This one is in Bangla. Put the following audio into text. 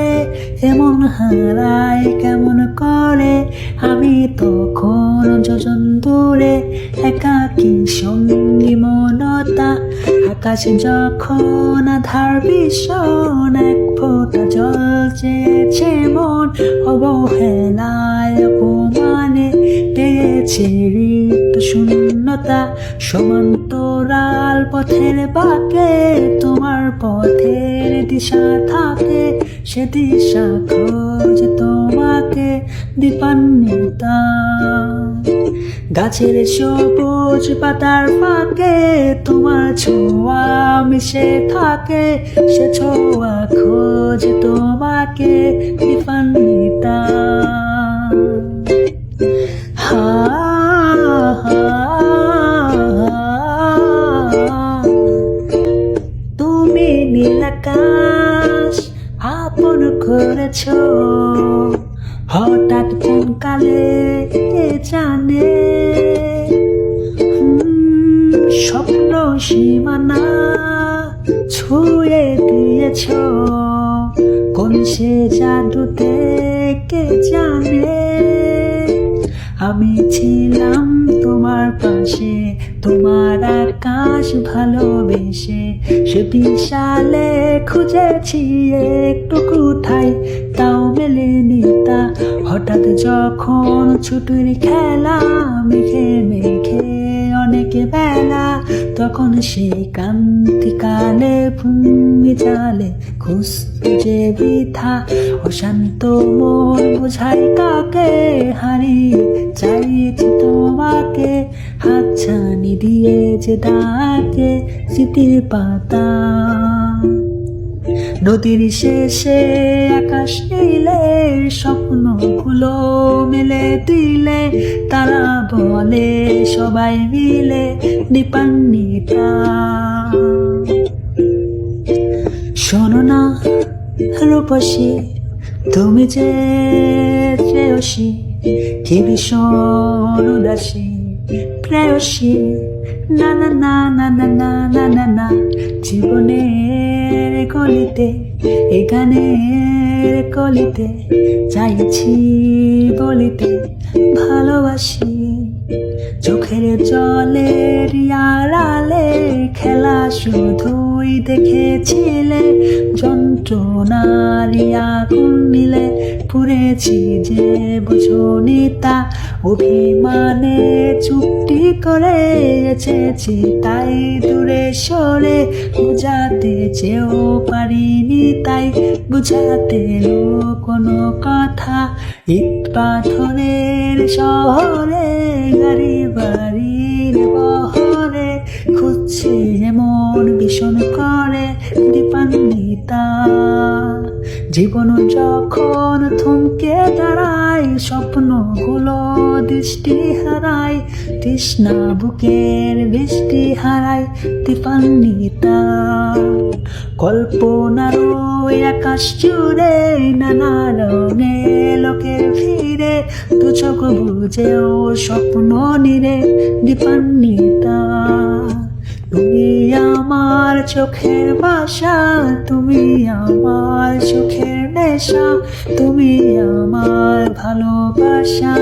ঝরে এমন হারায় কেমন করে? আমি তখন যোজন দূরে একাকি সঙ্গী মনতা? আকাশে যখন আধার ভীষণ, এক ফোঁটা জল চেয়েছে মন। অবহেলায় অপমানে পেয়েছে রিক্ত শূন্যতা সমান্তরাল পথের বাকে, তোমার পথের দিশা থাকে, সে দিশা খোঁজ তোমাকে দীপান্বিতা। গাছের সবুজ পাতার ফাঁকে, তোমার ছোঁয়া মিশে থাকে, সে ছোঁয়া খোঁজ তোমাকে দীপান্বিতা। নীলাকাশ আপন করেছ। হঠাৎ কোন কালে কে জানে? স্বপ্ন সীমানা ছুঁয়ে দিয়েছ। কোন সে জাদুতে কে জানে? আমি ছিলাম তোমার পাশে, তোমার আকাশ ভালোবেসে সে বিশালে খুঁজেছি একটু কোথায়? তাও মেলেনি তা। হঠাৎ যখন ছুটির খেলা মেঘে মেঘে অনেকে বেলা, তখন সেই কান্তিকালে ভূমি জালে খুঁজতে বৃথা। অশান্ত মন বোঝাই কাকে হারিয়ে চাইছি তোমাকে? হাতছানি দিয়ে যে ডাকে স্মৃতির পাতা। নদীর শেষে আকাশ নীলে স্বপ্নগুলো মেলে দিলে তারা বলে, সবাই মিলে শোনো না রূপসী, তুমি যে শ্রেয়সী, কি ভীষণ উদাসী, প্রেয়সী। না না না না না না না না না। জীবনের কলিতে এ গানের কলিতে চাইছি বলিতে ভালোবাসি। চোখের জলের আড়ালে খেলা শুধুই দেখেছিলে যন্ত্রণার আগুন নিলে পুড়েছি যে বুঝনি তা। অভিমানে চুক্তি করে এসেছি, তাই দূরে সরে বুঝাতে চেয়েও পারিনি, তাই বুঝাতে কোনো কথা। ইট পাথরের শহরে, গাড়ি বাড়ির বহরে খুঁজছে এমন ভীষণ করে জীবন যখন থমকে দাঁড়ায়, স্বপ্নগুলো দৃষ্টি হারায়, তৃষ্ণা বুকের বৃষ্টি হারায় দীপান্বিতা কল্পনার আকাশ জুড়ে নানা রঙে লোকের ভিড়ে, দু চোখ বুঝেও স্বপ্ন নিরে দীপান্বিতা চোখের বাসা তুমি আমার চোখের নেশা তুমি আমার ভালোবাসা।